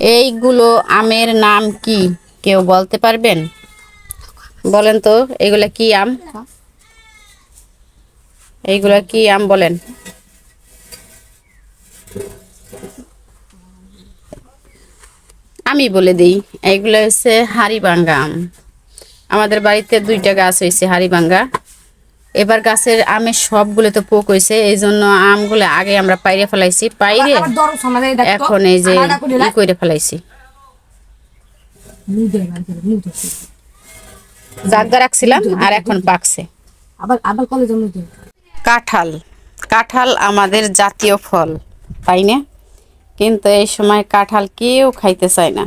এইগুলো আমের নাম কি? কেউ বলতে পারবেন? বলেন তো, এগুলা কি আম? এইগুলা কি আম বলেন? আমি বলে দিই, এইগুলো হচ্ছে হাড়িভাঙ্গা আম। আমাদের বাড়িতে দুইটা গাছ হয়েছে হাড়িভাঙ্গা এবার গাছের আমের সবগুলো তো পোক হয়েছে এই জন্য আমগুলো আগে আমরা পাইরে ফেলাইছি। পাইরে এখন এই যে করে ফেলাইছি। জাগদা রাখছিলাম আর এখন পাকছে। কাঁঠাল কাঁঠাল আমাদের জাতীয় ফল তাই না? কিন্তু এই সময় কাঁঠাল কেউ খাইতে চায় না।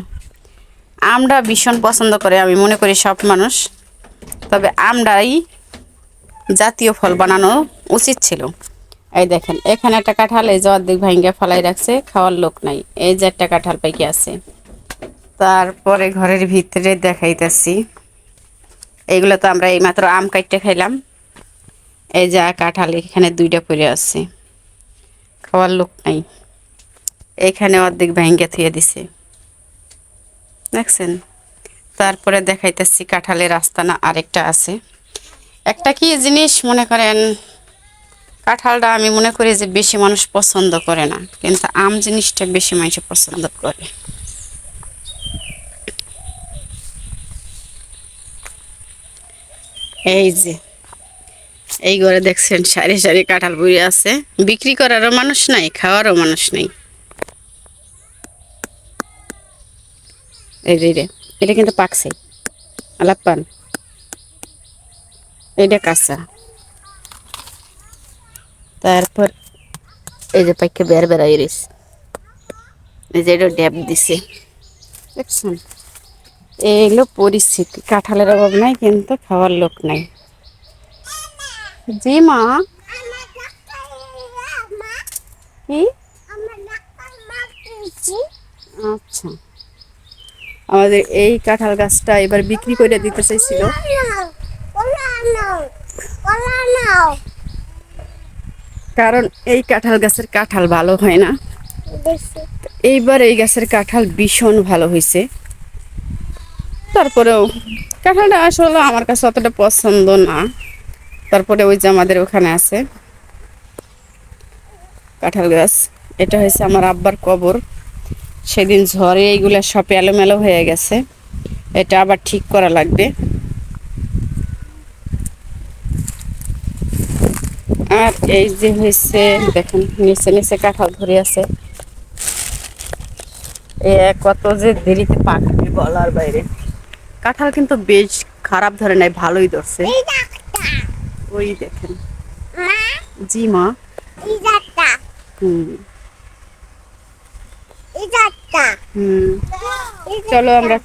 আমরা ভীষণ পছন্দ করে আমি মনে করি সব মানুষ। তবে আমরাই জাতীয় ফল বানানো উচিত ছিল। এই দেখেন, এখানে একটা কাঁঠাল, এই যে অর্ধেক ভাঙ্গা ফলাই রাখছে, খাওয়ার লোক নাই। এই যে একটা কাঁঠাল পাইকি আছে। তারপরে ঘরের ভিতরে দেখাইতেছি। এইগুলো তো আমরা এইমাত্র আম কাটতে খাইলাম। এই যে কাঁঠাল, এখানে দুইটা পড়ে আছে। খাওয়ার লোক নাই। এখানে অর্ধেক ভেঙ্গে থুয়ে দিছে। দেখছেন? তারপরে দেখাইতেছি কাঁঠালের আস্তানা আরেকটা আছে। একটা কি জিনিস মনে করেন কাঁঠালটা আমি মনে করি যে বেশি মানুষ পছন্দ করে না কিন্তু আম জিনিসটা বেশি মানুষ পছন্দ করে। এই যে এই ঘরে দেখছেন সারি সারি কাঁঠাল বুড়ি আছে বিক্রি করারও মানুষ নাই খাওয়ারও মানুষ নাই। এই যে, এটা কিন্তু পাকছে আলাপ্পান এটা কাঁচা। তারপর এই যে পাইকে বের বেড়াই রিস এই যে এটা ড্যাব দিছে। দেখছেন? এইগুলো পরিস্থিতি। কাঁঠালের অভাব নাই, কিন্তু খাওয়ার লোক নাই। জি মা। কি? আচ্ছা। আমাদের এই কাঁঠাল গাছটা এবার বিক্রি করে দিতে চাইছিল। কারণ এই কাঁঠাল গাছের কাঁঠাল ভালো হয় না। এইবার এই গাছের কাঁঠাল ভীষণ ভালো হয়েছে। তারপরেও কাঁঠালটা আসলে আমার কাছে অতটা পছন্দ না। তারপরে ওই যে আমাদের ওখানে আছে কাঁঠাল গাছ। এটা হয়েছে আমার আব্বার কবর। সেদিন ঝড়ে এইগুলা সব এলোমেলো হয়ে গেছে। এটা আবার ঠিক করা লাগবে। আর এই যে হয়েছে দেখেন নিচে নিচে কাঁঠাল ধরে আছে। এ কত যে দেরিতে পাকবে বলার বাইরে। কাঁঠাল কিন্তু বেশ খারাপ ধরে নাই ভালোই ধরছে। ওই দেখেন। জি মা। হুম। হুম। চলো আমরা